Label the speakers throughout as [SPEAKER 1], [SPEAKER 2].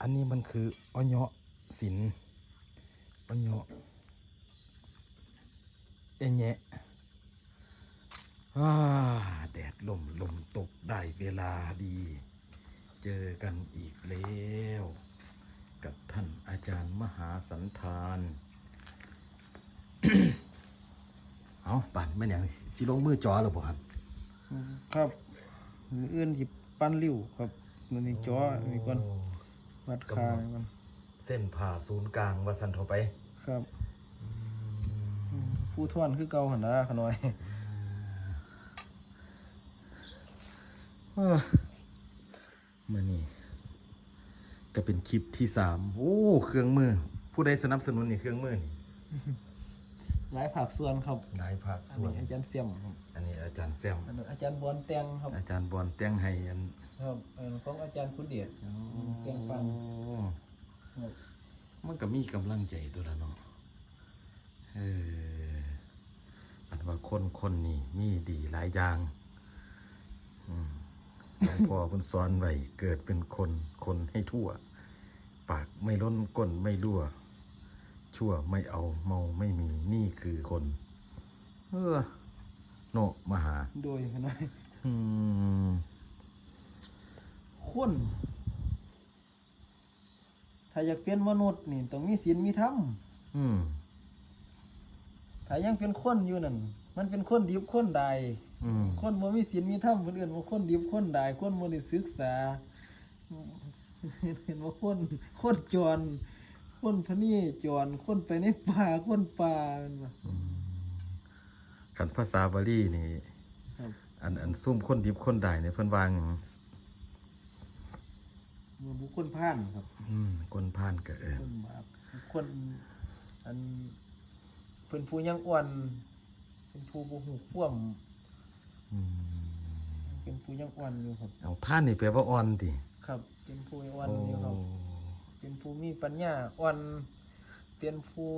[SPEAKER 1] อันนี้มันคืออ้อยเนาะศิลป์อ้อยเนาะเอะแยะอ่าแดดลมลมตกได้เวลาดี เจอกันอีกแล้ว กับท่านอาจารย์มหาสันธานเอาปั่นไม่เนี่ยงสิลงมือจอหรือเปล่าครับ
[SPEAKER 2] ครับมืออื่นที่ปั้นริ้วครับมือนี้จ้อมีก่อน วัดคาก่อน
[SPEAKER 1] เส้นผ่าศูนย์กลางวาสันเทาไป
[SPEAKER 2] ครับผู้ท่วนคือเก่าหันนะขน้อย
[SPEAKER 1] เอ้อมื่อนี้ก็เป็นคลิปที่สามโอ้ เครื่องมือ ผู้ใดสนับสนุนนี่เครื่องมือนี่
[SPEAKER 2] หลายผักส่วนครับ
[SPEAKER 1] นายภาค
[SPEAKER 2] อัน
[SPEAKER 1] ส่วน
[SPEAKER 2] นี้อาจารย์เสี่ยมครับ
[SPEAKER 1] อันนี้อาจารย์แซม
[SPEAKER 2] อันนี้อาจารย์บอลแตงครับ
[SPEAKER 1] อาจารย์บอลแต้งให้อัน
[SPEAKER 2] ครับอันของอาจารย์คุณเดชแตงปัน
[SPEAKER 1] โอ้
[SPEAKER 2] ครับ
[SPEAKER 1] มันก็มีกำลังใจตัวละเนาะเอออันว่าคนคนนี่มีดีหลายอย่างอืมหลวงพ่อ คุณสอนไว้เกิดเป็นคนคนให้ทั่ว ปากไม่ล้นก้นไม่รั่ว ชั่วไม่เอาเมาไม่มีนี่คือคน เออโนมาหา
[SPEAKER 2] โดยขน้อย
[SPEAKER 1] อืม
[SPEAKER 2] คนถ้าอยากเป็นมนุษย์นี่ต้องมีศีลมีธรรม
[SPEAKER 1] อืม
[SPEAKER 2] ถ้ายังเป็นคนอยู่นั่นมันเป็นคนดิบคนใด
[SPEAKER 1] อืม
[SPEAKER 2] คนบ่มีศีลมีธรรมคนอื่นว่าคนดิบคนใดคนบ่ได้ศึกษาเห็นว่าคนคนจรคนพะนี่จรคนไปในป่าคนป่าแม่นบ่
[SPEAKER 1] ขันภาษาบาลีนี่
[SPEAKER 2] ครับ
[SPEAKER 1] อันอันซุ่มคนดิบคนใดเนี่ยเพิ่นวาหยัง
[SPEAKER 2] เมื่อ บุคคลผ่านครับ
[SPEAKER 1] อืมคนพานก็เออ
[SPEAKER 2] คนบาปคนอันเพิ่นผู้ยังอ่อนเป็นผู้บ่ฮู้ความ
[SPEAKER 1] อืม
[SPEAKER 2] เป็นผู้ยังอ่อนอยู่ครับ
[SPEAKER 1] เอาพานนี่แปลว่าอ่อนติ
[SPEAKER 2] ครับ เป็นผู้ยังอ่อน
[SPEAKER 1] โอ้
[SPEAKER 2] อยู่ครับ เป็นผู้มีปัญญาอ่อนเป็นผู้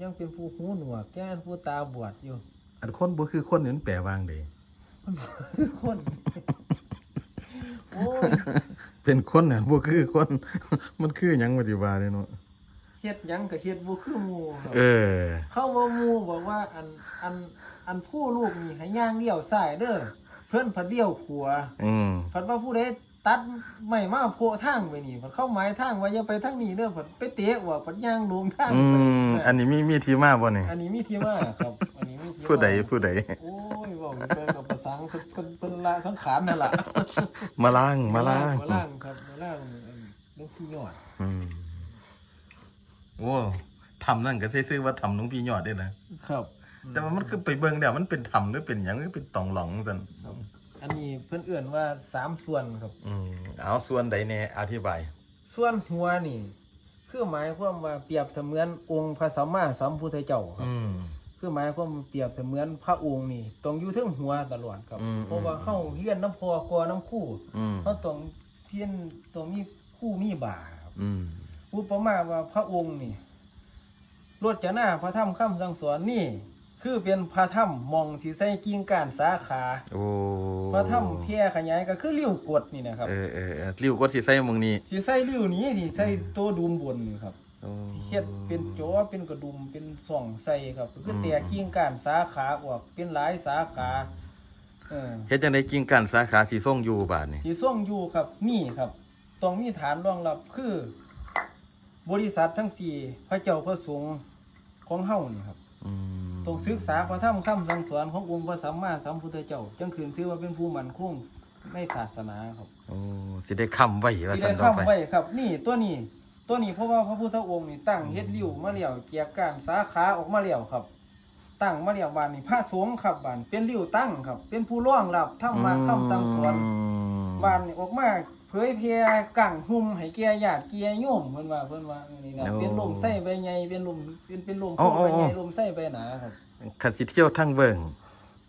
[SPEAKER 2] ยังเป็นผู้หูหนวกยังเป็นผู้ตาบอดอยู่
[SPEAKER 1] อันคนบ่คือคนนี่มันแปลวาจั่งเด้
[SPEAKER 2] คือคน โอ้ย
[SPEAKER 1] เป็นคนน่ะบ่คือคน มันคือหยังว่าสิว่าเด้เนาะ
[SPEAKER 2] เฮ็ดหยังก็เฮ็ดบ่คือหมู่ครับ
[SPEAKER 1] เออ
[SPEAKER 2] เข้าว่าหมู่บอกว่าอันอันอันผู้ลูกนี่ให้ย่างเลี้ยวซ้ายเด้อเพิ่นพัดเลี้ยวขวา
[SPEAKER 1] อืม
[SPEAKER 2] พัดว่าผู้ใดตัดไม่มาโพะทางไปนี่พัดเข้าหมายทางว่าอย่าไปทางนี้เด้อพัดไปเตะว่าพัดย่างลงทาง
[SPEAKER 1] อื
[SPEAKER 2] ไป
[SPEAKER 1] มอันนี้มีมีที่มาบ่นี่
[SPEAKER 2] อันนี้มีที่มาครับ อันนี้มีที่มา
[SPEAKER 1] ผู้ใดผู้ใด
[SPEAKER 2] โอ้ยบอกอยู่เจอกับภาษา เพิ่นเพิ่นเพิ่นละทั้งขานนั่นล่ะ
[SPEAKER 1] มาล้างมาล้าง
[SPEAKER 2] มาล่างครับมาล่างอันเรื่องที่ยอด
[SPEAKER 1] อืมโอ้ทำนั่นก็ซื่อๆว่าทำหลวงพี่ยอดได้นะครับ แต่ว่ามันคือไปเบิ่งแล้วมันเป็นทำหรือเป็นหยังหรือเป็นตองหลองซั่น
[SPEAKER 2] ครับอันนี้เพิ่นเอื่นว่าสามส่วนครับ
[SPEAKER 1] อืมเอาส่วนใดแน่อธิบาย
[SPEAKER 2] ส่วนหัวนี่ คือหมายความว่าเปรียบเสมือนองค์พระสัมมาสัมพุทธเจ้าครับ
[SPEAKER 1] อืม
[SPEAKER 2] คือหมายความว่าเปรียบเสมือนพระองค์นี่ต้องอยู่เทิงหัวตลอดครับ
[SPEAKER 1] อืม
[SPEAKER 2] เพราะว่าเฮาเฮียนน้ำพอกอน้ำคู่
[SPEAKER 1] อืม
[SPEAKER 2] เฮาต้องเพียนต้องมีคู่มีบ่าครับ
[SPEAKER 1] อืม
[SPEAKER 2] อุปมาว่าพระองค์นี่รถจะหน้าพระธรรมคำสั่งสอนนี่ คือเป็นพระธรรมมองที่ใส่กิ่งก้านสาขา
[SPEAKER 1] โอ้
[SPEAKER 2] พระธรรมแพร่ขยายก็คือเลี้ยวกดนี่นะครับ
[SPEAKER 1] เออเออเออริ้วก็สิใส่หมึงนี้
[SPEAKER 2] ที่ใส่เลี้ยวนี้ที่ใส่ตัวดุมบนนี่ครับ
[SPEAKER 1] โอ้
[SPEAKER 2] เฮ็ดเป็นจอเป็นกระดุมเป็นส่องใส่ครับก็คือแต่กิ่งก้านสาขาออกเป็นหลายสาขาเออ
[SPEAKER 1] เฮ็ดจังได๋กิ่งกันสาขาสิส่งอยู่บาดนี่
[SPEAKER 2] ที่ส่งอยู่ครับนี่ครับต้องมีฐานรองรับคือ บริษัททั้งสี่พระเจ้าพระสงฆ์ของเฮานี่ครับ
[SPEAKER 1] อืม
[SPEAKER 2] ต้องศึกษาพระธรรมคำสั่งสอนขององค์พระสัมมาสัมพุทธเจ้าจังคืนชื่อว่าเป็นผู้มั่นคงในศาสนาครับ
[SPEAKER 1] โอ้สิได้ค้ำไว้ว่า
[SPEAKER 2] ที่
[SPEAKER 1] ซั่
[SPEAKER 2] ได้
[SPEAKER 1] นต่อไป
[SPEAKER 2] คำไว้ครับ นี่ตัวนี้ ตัวนี้เพราะว่าพระพุทธองค์นี่ตั้งเฮ็ดริ้วมาแล้วเกียกการสาขาออกมาแล้วครับ ตั้งมาแล้วบานนี่พระสงฆ์ครับบานเป็นริ้วตั้งครับ เป็นผู้ร่องรับธรรมะคำสั่งสอนบานนี่ออกมาเผยแพร่กังหุ่มให้แก่ญาติเกียโยมเพิ่นว่าเพิ่นว่านี่นะเป็นลมไส้ใบใหญ่เป็นลมเป็นเป็นลมโพใบใหญ่ลมไส้ใบหนาครับ
[SPEAKER 1] คันสิเที่ยวทั้งเบิ่ง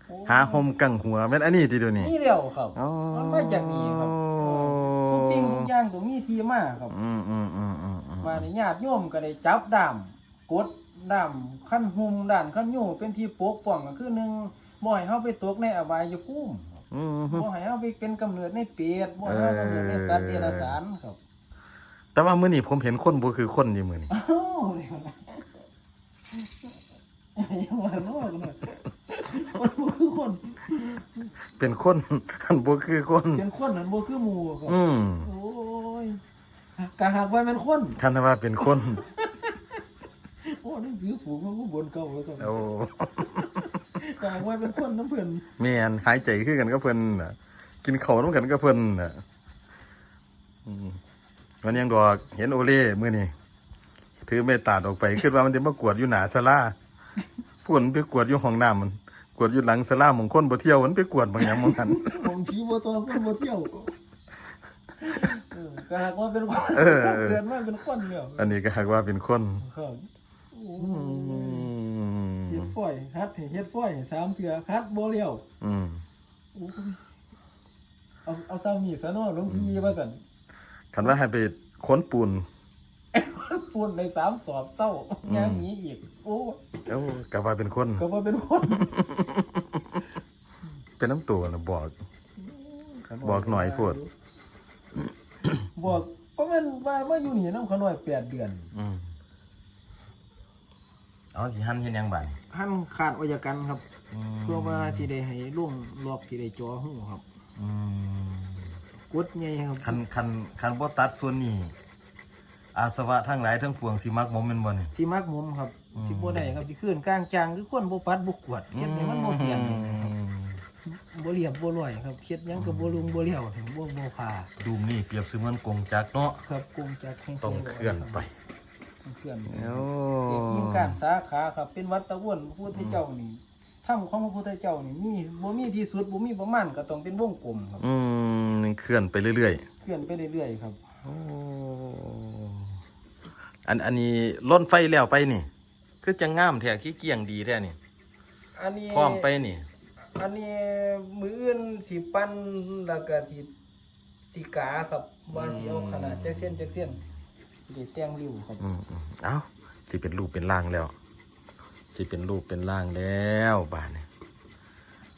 [SPEAKER 2] โอ้
[SPEAKER 1] หาห่มกังหัวแม่นอันนี้ติเดูนี่
[SPEAKER 2] นี่เดียวครับ
[SPEAKER 1] อ๋อ
[SPEAKER 2] มันมาจากนี่ครับทุก จริงทุกอย่างต้องมีที่มาครับ
[SPEAKER 1] อืมอืมอืมอืมอืม
[SPEAKER 2] มาในญาติโยมก็ได้จับดามกดดามขั้นหุมด่านขั้นโยเป็นที่ปกป้องก็คือหนึ่งบ่ให้เฮาไปตกในอบายภูมิ
[SPEAKER 1] อืม
[SPEAKER 2] บ่ให้เฮาไปเป็นกำเนิดในเปรตบ่ให้เฮากำเนิดในสัตว์เดรัจฉานครับ
[SPEAKER 1] แต่ว่ามื้อนี้ผมเห็นคนบ่คือคนอยู่มื้อนี้
[SPEAKER 2] อ้าวเดี๋ ยวนะยังว่าโลกหน่อยคนบ่คือคน
[SPEAKER 1] เป็นคน อันบ่คือคน
[SPEAKER 2] เป็นคนนั้นบ่คือหมู่ครับ
[SPEAKER 1] อืม
[SPEAKER 2] โอ้ยกะหากไว้เป็นคน
[SPEAKER 1] คันว่าเป็นคน
[SPEAKER 2] โอ้หนังสือผูกมันก็บนเก่าแล้วกัน
[SPEAKER 1] โอ้
[SPEAKER 2] กะหากไว้เป็นคนน้ำเพิ่น
[SPEAKER 1] แม่นหายใจคือกันกับเพิ่นน่ะ กินข้าวนำกันกับเพิ่นน่ะอืมวันยังดอกเห็นโอเล่มื้อนี้ถือเมตตาดออกไปคิดว่ามันจะมากวดอยู่หน้าศาลา พุ่นไปกวดอยู่ห้องน้ำมัน กวดอยู่หลังศาลาหมองคนบ่เที่ยวมันไปกวดบางอย่างหมองนั้น
[SPEAKER 2] ผมชี้บ่ตัวคนบ่เที่ยวเออกะหากว่าเป็นคน
[SPEAKER 1] เออ
[SPEAKER 2] เกิดมาเป็นคนเนี่ย
[SPEAKER 1] อันนี้ก็หากว่าเป็นคน
[SPEAKER 2] ครับโอ้
[SPEAKER 1] อืม
[SPEAKER 2] เฮ็ดฝอยฮัดให้เฮ็ดฝอยให้สามเทื่อฮัดบ่เลี้ยว
[SPEAKER 1] อืม
[SPEAKER 2] โอ้ยเอาเอาซ้ำนี่ซะเนาะหลวงพี่ว่ากัน
[SPEAKER 1] คันว่าให้ไปค้นปูน
[SPEAKER 2] ปุ่นในสามสอบเศร้าย่างหนี้อีกโอ้
[SPEAKER 1] เอ้าก็ว่าเป็นคน
[SPEAKER 2] ก็ว่าเป็นคน
[SPEAKER 1] เป็นน้ำตัวนะบอก บอกหน่อยโพด
[SPEAKER 2] บอกก็แม่นว่ามาอยู่นี่น้ำเขาน้อยแปดเดือน
[SPEAKER 1] อืมเอาสิหันเห็นยังบ้าน
[SPEAKER 2] หั่นขาดออยกันครับเพื่อว่าสิได้ให้ล่วงลอกสิได้จอหูครับ
[SPEAKER 1] อืม
[SPEAKER 2] กดใหญ่ครับ
[SPEAKER 1] คันคันคันบ่ตัดส่วนนี้ อาสวะทั้งหลายทั้งปวงสิมักบ่แม่นบ่นี่
[SPEAKER 2] สิมักมุมครับ
[SPEAKER 1] อืม
[SPEAKER 2] สิบ่ได้ครับสิขึ้นกลางจางคือคนบ่ปัดบ่กวดเฮ็ดให้มันบ่เปลี่ยนครับบ่เรียบบ่ร้อยครับเฮ็ดหยังก็บ่ลุงบ่เลี้ยวถึงบ่บ่พา
[SPEAKER 1] ดูมนี่เปรียบเสมือนกงจักรเนาะ
[SPEAKER 2] ครับกงจักรแห่ง
[SPEAKER 1] ต้องเคลื่อนไป
[SPEAKER 2] ต้องเคลื่อน
[SPEAKER 1] โอ้
[SPEAKER 2] เอกยิ่งการสาขาครับเป็นวัดตะวนพระพุทธเจ้านี่ถ้ำของพระพุทธเจ้านี่มีบ่มีที่สุดบ่มีประมาณก็ต้องเป็นวงกลมครับ
[SPEAKER 1] อืมเคลื่อนไปเรื่อยๆ
[SPEAKER 2] เคลื่อนไปเรื่อยๆครับ
[SPEAKER 1] โอ้ อันอันนี้ล้นไฟแล้วไปนี่ คือจะงามแท้ขี้เกียงดีแท้นี่
[SPEAKER 2] อันนี้
[SPEAKER 1] พร้อมไปนี่
[SPEAKER 2] อันนี้มืออื่นสิปั้นแล้วก็สิสิกาครับว่าสิเอาขนาดจักเส้นจักเส้นสิแต่งริ้วครับ
[SPEAKER 1] อืมอืมเอ้าสิเป็นรูปเป็นร่างแล้ว สิเป็นรูปเป็นร่างแล้วบาดนี่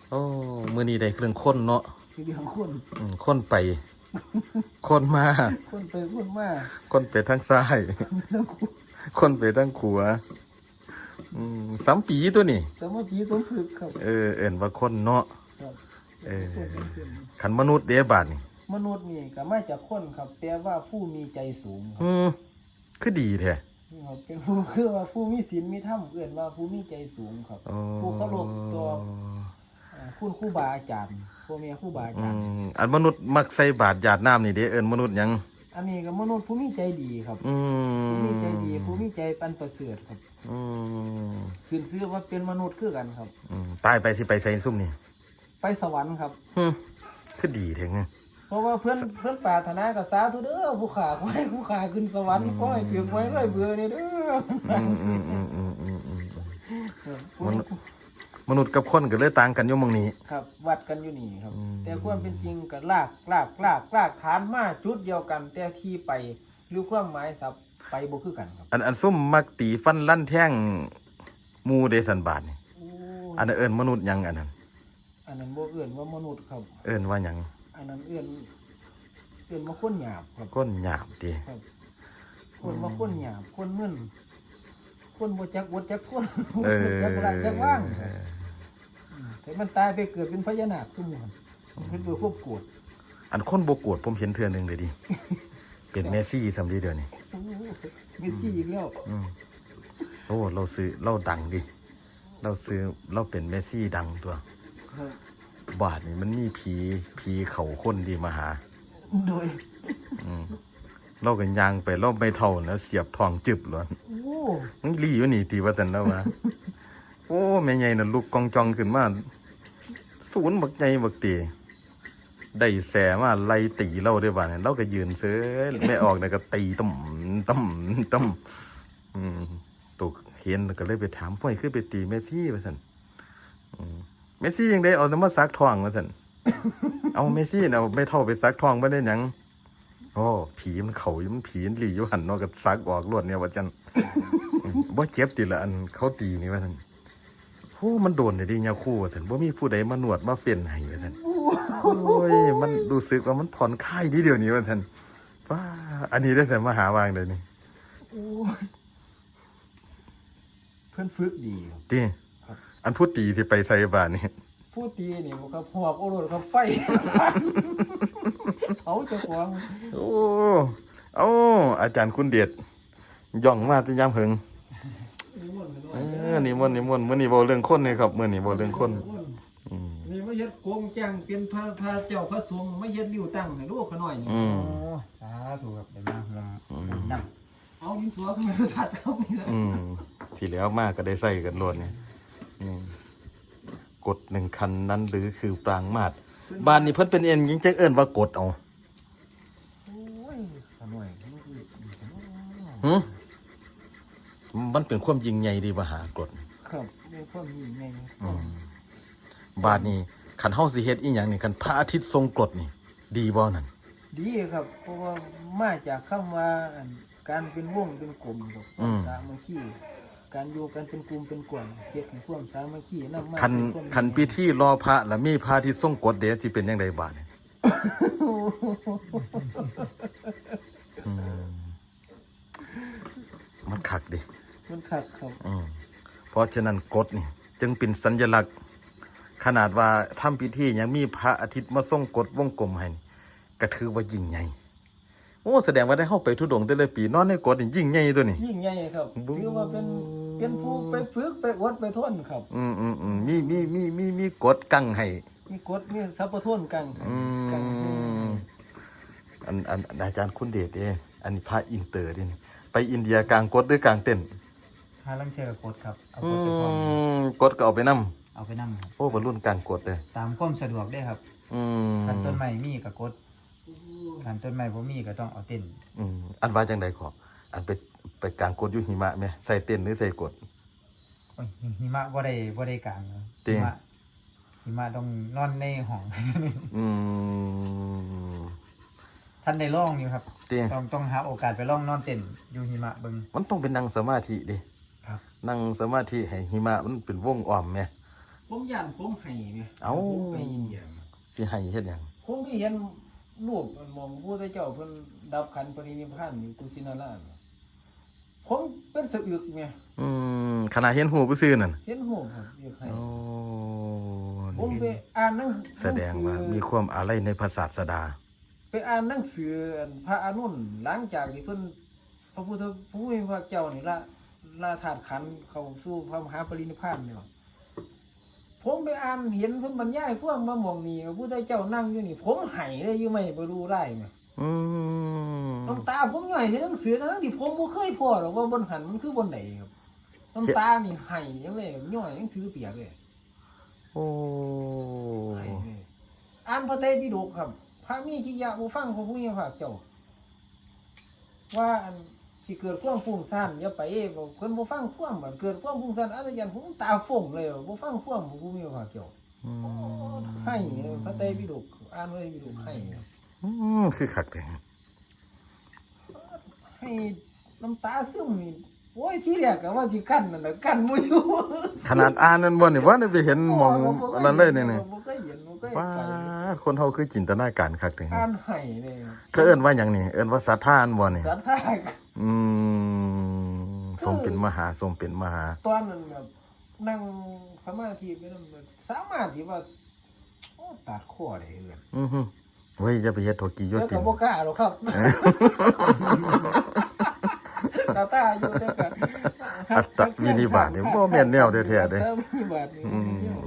[SPEAKER 1] โอ้มือนี้ได้เครื่องค้นเนาะ
[SPEAKER 2] คือเรื่องคน
[SPEAKER 1] อืมค้นไป ค้นมา
[SPEAKER 2] คนไปคนมา
[SPEAKER 1] ค้นไปทางซ้าย
[SPEAKER 2] ทั้งคู่
[SPEAKER 1] ค้นไปทางขวาอืมสามปีตัวนี่
[SPEAKER 2] สมาธิสมพึกครับ
[SPEAKER 1] เออ เอิ่นว่าคนเนาะ
[SPEAKER 2] ครับ
[SPEAKER 1] เออ
[SPEAKER 2] คนเป็นคน
[SPEAKER 1] ขันมนุษย์เด้บาดนี่
[SPEAKER 2] มนุษย์นี่ก็มาจากคนครับแปลว่าผู้มีใจสูงครับ
[SPEAKER 1] อืมคือดีแท้
[SPEAKER 2] ครับเป็นผู้คือว่าผู้มีศีลมีธรรมเอื่นว่าผู้มีใจสูงครับ
[SPEAKER 1] โอ้
[SPEAKER 2] ผู้เคารพตัวอ่า คุณครูบาอาจารย์พ่อแม่ครูบาอา
[SPEAKER 1] อื
[SPEAKER 2] จารย์
[SPEAKER 1] มอันมนุษย์มักใส่บาตรหยาดน้ำนี่เด้เอิ้นมนุษย์หยัง
[SPEAKER 2] อันนี้ก็มนุษย์ผู้มีใจดีครับ
[SPEAKER 1] อื
[SPEAKER 2] ผู้มี
[SPEAKER 1] ม
[SPEAKER 2] ใจดีผู้มีใจปันประเสริฐครับ
[SPEAKER 1] อืม
[SPEAKER 2] ขึ้นซื้อว่าเป็นมนุษย์คือกันครับ
[SPEAKER 1] อืมตายไปสิไปใส่ซุ่มนี่
[SPEAKER 2] ไปสวรรค์ครับ
[SPEAKER 1] หึคือดีแท้ไง
[SPEAKER 2] เพราะว่าเพื่อนเพื่อนปรารถนากับสาธุเด้อผู้ขาขอให้ผู้ขาขึ้นสวรรค์ขอให้ถึงไว้ร้อยเบื่อนี่เด้อ
[SPEAKER 1] อืมอืมอืมอืมอืมอืมมนุษย์ มนุษย์กับคนก็เลยต่างกันอยู่หมองนี้
[SPEAKER 2] ครับ วัดกันอยู่นี่ครับ
[SPEAKER 1] อืม
[SPEAKER 2] แต่ความเป็นจริงก็ลากลากลากลากฐานมาจุดเดียวกัน แต่ที่ไปหรือความหมายสับไปบ่คือกันครับ
[SPEAKER 1] อันอันซุ่มมักตีฟันลั่นแท่งหมูเดสันบาทนี่
[SPEAKER 2] โอ้
[SPEAKER 1] อันนั้นเอิ้นมนุษย์หยังอันนั้น
[SPEAKER 2] อันนั้นบ่เอื่นว่ามนุษย์ครับ
[SPEAKER 1] เอิ้นว่าหยัง
[SPEAKER 2] อันนั้นเอื่นเอื่นมาค้นหยาบครับ
[SPEAKER 1] ก้นหยาบติ
[SPEAKER 2] ครับคนมาค้นหยาบคนมึนคนบ่จักวดจักคน
[SPEAKER 1] เออ
[SPEAKER 2] จักละจักว่าง แต่มันตายไปเกิดเป็นพญานาคทุกมันเป็นตัวควบกวด
[SPEAKER 1] อันคนบ่โกรธผมเห็นเทื่อหนึงเลยดิ เป็นเมสซี่สำลีเดียวนี่
[SPEAKER 2] โอ้โหมีซี่อีกแล้ว
[SPEAKER 1] อืมโอ้เราซื้อเราดังดิ เราซื้อเราเป็นเมสซี่ดังตัว
[SPEAKER 2] ครับ
[SPEAKER 1] บาทนี่มันมีผีผีเขาคนดีมาหา
[SPEAKER 2] โดย
[SPEAKER 1] เรากันยางไปเราไม่เท่านะเสียบทองจึบหลอน
[SPEAKER 2] โอ้
[SPEAKER 1] มันรีอยู่นี่ตีว่าสันแล้ววะโอ้แม่ใหญ่น่ะลูกกองจองขึ้นมา ศูนย์บักใหญ่บักตีได้แสมาไล่ตีเราด้วยบ้านเราก็ยืนเสือไม่ออกนะก็ตีต่ำต่ำต่ำอืมตกเห็นก็เลยไปถามพ่อยขึ้นไปตีเมซี่ว่าสันเมซี่ยังได้เอาแต่มาซักทองว่าสันเอาเมซี่น่ะเอาไม่เท่าไปซักทองไม่ได้ยังโอ้ผีมันเขายมันผีมันหลีอยู่หันนอกก็ซักออกลวดเนี่ยว่าจันอืมบ่เจ็บติละอันเขาตีนี่ว่าท่าน โอ้มันโดนเลยดิยาคู่ว่าท่านบ่มีผู้ใดมาหนวดมาเฟ้นให้ว่าท่านโอ้ยมันรู้สึกว่ามันผ่อนคลายดีเดียวนี้ว่าท่านว้าอันนี้ได้แต่มาหาวางเลยนี่
[SPEAKER 2] โอ้ยเพิ่นฝึกดีครับ
[SPEAKER 1] ตี
[SPEAKER 2] ครับ
[SPEAKER 1] อันพูดตีที่ไปใส่บาทนี่
[SPEAKER 2] ผู้ตีนี่มันก็หอบโอรสครับไฟเขาเจะของ
[SPEAKER 1] โอ้โอ้อาจารย์คุณเดชย่องมาที่ยามเหิง
[SPEAKER 2] นิมนต์ไปหน่ อ
[SPEAKER 1] เอยอนี่มนต์นี่มนต์มื้อนี้บ่เรื่องคนนี่ครับมื้อนี้บ่เรื่องคนอืม
[SPEAKER 2] นี่มาเฮ็ดโกงแจ้งเป็นพระพระเจ้าพระสงฆ์มาเฮ็ดริ้วตั้งให้ลูกเขาหน่อยนี่
[SPEAKER 1] อืม
[SPEAKER 3] โอ้สาธุครับเป็นมาห่วงน้ำ
[SPEAKER 2] เอาดินสอขึ้นมาทัดเขานี่แหละ
[SPEAKER 1] อืมที่แล้วมากก็ได้ใส่กันโลดนี่อืมกดหนึ่งคันนั้นหรือคือปรางมาดบ้านนี้เพิ่นเป็นเอ็นยิงจักเอิ้นว่ากดเอา
[SPEAKER 2] โอ้ยขน่อยลูกนี่
[SPEAKER 1] หึ มันเป็นความยิงใหญ่ดีบ่หากด
[SPEAKER 2] ครับเรียกว่ามีไง
[SPEAKER 1] อืมบาดนี้คันเฮาสิเฮ็ดอีหยังนี่คันพระอาทิตย์ทรงกรดนี่ ดีบ่นั่น
[SPEAKER 2] ดีครับ เพราะว่ามาจากคำว่าอันการเป็นวงเป็นกลุ่มครับสามัคคีการอยู่กันเป็นกลุ่มเป็นกลุ่มเฮ็ดให้ความสามัคคีนำมา
[SPEAKER 1] คัน
[SPEAKER 2] ซึ่งวาม
[SPEAKER 1] คันพิธีรอพระแล้วมีพระอาทิตย์ทรงกรดเด้สิเป็นจังไดบาดนี่อืมมันคักดิ
[SPEAKER 2] มันขัดครับ
[SPEAKER 1] อืมเพราะฉะนั้นกฎนี่ จึงเป็นสัญลักษณ์ ขนาดว่าทำพิธียังมีพระอาทิตย์มาส่งกฎวงกลมให้นี่ก็ถือว่ายิ่งใหญ่โอ้แสดงว่าได้เข้าไปทุดงค์แต่ละปีนอนในกฎนี่ยิ่งใหญ่ตัวนี่
[SPEAKER 2] ยิ่งใหญ่ครับ
[SPEAKER 1] บู๊
[SPEAKER 2] ถือว่าเป็นเป็นผู้ไปฝึกไปอดไปทนครับ
[SPEAKER 1] อืมอืมอืมมีมีมีมีมีกฎกั้งให้
[SPEAKER 2] มีกฎมีสัพพะทนกัน
[SPEAKER 1] อื
[SPEAKER 2] กัน
[SPEAKER 1] มอันอันอันอาจารย์คุณเดชเด้อันนี้พระอินเตอร์เดิไปอินเดียกลางกฎหรือกลางเต้นท์
[SPEAKER 3] ถ้าลังเทือกดครับเอา
[SPEAKER 1] อื
[SPEAKER 3] กดไปพร้อม
[SPEAKER 1] มกฎก็เอาไปนํ
[SPEAKER 3] เอาไปนั่งครับ
[SPEAKER 1] โอ้บรรลุนกลางกฎเลย
[SPEAKER 3] ตามความสะดวกได้ครับ
[SPEAKER 1] อืม
[SPEAKER 3] คันต้นไม้มีกับกดคันต้นไม้บ่มีก็ต้องเอาเต้น
[SPEAKER 1] อืมอันว่าจังใดขออันไปไปกลางกดอยู่หิมะไหมใส่เต้นท์หรือใส่กด
[SPEAKER 3] โอ้ยหิมะบ่ได้บ่ได้กลางครับ
[SPEAKER 1] จริ
[SPEAKER 3] หิ
[SPEAKER 1] ง
[SPEAKER 3] มะหิมะต้องนอนในห้อง
[SPEAKER 1] อืม
[SPEAKER 3] ท่านได้ลองอยู่ครับ
[SPEAKER 1] จริง
[SPEAKER 3] ต้องต้องหาโอกาสไปลองนอนเต้นอยู่หิมะเบิ่ง
[SPEAKER 1] มันต้องเป็นนั่งสมาธิดิ
[SPEAKER 3] ครับ
[SPEAKER 1] นั่งสมาธิให้หิมะมันเป็นวงอ้อมไหม
[SPEAKER 2] ผมย่านผมให้เนี่ย
[SPEAKER 1] เอ้า
[SPEAKER 2] ผมไปอินเดียมา
[SPEAKER 1] สิให้เฮ็ดหยัง
[SPEAKER 2] ผมก็เห็นรูปมันมองพระเจ้าเพิ่นดับขันปรินิพพานอยู่กุสินาราชผมเป็นสะอึกไง
[SPEAKER 1] อืมขณะเห็นหูผู้ซื่อนั่น
[SPEAKER 2] เห็นหัวผมอยากให้
[SPEAKER 1] โอ้
[SPEAKER 2] ผมไป
[SPEAKER 1] นี่
[SPEAKER 2] อ่านหนัง
[SPEAKER 1] แสดงว่ามีความอะไรในพระศาสดา
[SPEAKER 2] ไปอ่านหนังสืออันพระอานุนหลังจากที่เพิ่นพระพุทธพระผู้มีพระเจ้านี่ละ ละธาตุขันธ์เข้าสู่พระมหาปรินิพพานเนี่ยผมไปอ่านเห็นเพิ่นบรรยายพวกมามองนี่พระพุทธเจ้านั่งอยู่นี่ ผมไห้เลยอยู่ไม่บ่รู้ไรแม่
[SPEAKER 1] อืม
[SPEAKER 2] น้ำตาผมย่อยที่หนังสือทั้งที่ผมบ่เคยพอหรอกว่าบนหันมันคือบนไหนครับน้ำตานี่ไห้ยังเลยย่อยหนังสือเปียกเลย
[SPEAKER 1] โอ้
[SPEAKER 2] ไห้เลยอ่านพระไตรปิฎกครับ พระมีชิยะบ่ฟังพระผู้มีพระเจ้าว่าอัน สิเกิดความฟุ้งซ่านอย่าไปบอกเพิ่นบ่ฟังความบัดเกิดความฟุ้งซ่านอาจารย์ผมตาฟ่งเลยบ่ฟังความพระผู้มีพระเจ้า
[SPEAKER 1] อืม
[SPEAKER 2] ให้พระไตรปิฎกอ่านพระไตรปิฎกให้
[SPEAKER 1] อืมคือคักแท้
[SPEAKER 2] ให้น้ำตาซึมนี่โอ้ยที่แรกก็ว่าสิกั้นนั่นน่ะกั้นบ่อยู่
[SPEAKER 1] ขนาดอ่านนั่นบ่นี่ว่าได้ไปเห็นหมองอันนั้นเลยนี่นี่
[SPEAKER 2] บ่เคยเห็นบ่เคย
[SPEAKER 1] ว้า
[SPEAKER 2] ไป
[SPEAKER 1] ดคนเฮาคือจินตนาการคักแท้
[SPEAKER 2] อ่านให้เลย
[SPEAKER 1] เขาเอิ้นว่าหยังนี่ เอิ้นว่าศรัทธาอันบ่นี่
[SPEAKER 2] สัทธา
[SPEAKER 1] อืมทรงเป็นมหาทรงเป็นมหา
[SPEAKER 2] ตอนนั้นแบบนั่งสมาธิไปนำสามารถที่ว่าโอ้ตัดข้อได้เลย
[SPEAKER 1] อือฮึเว้ยอย่าไปเฮ็ดโทกิโย
[SPEAKER 2] แล้ว
[SPEAKER 1] ติ
[SPEAKER 2] ก็
[SPEAKER 1] น
[SPEAKER 2] บ่กล้าหรอกครับตาตาอยู่แต่ก็
[SPEAKER 1] อัตตวินิบาตนี่บ่แม่นแนวแท้ๆเด้
[SPEAKER 2] อัตตวินิบาตนี่
[SPEAKER 1] อืมอืมโอ้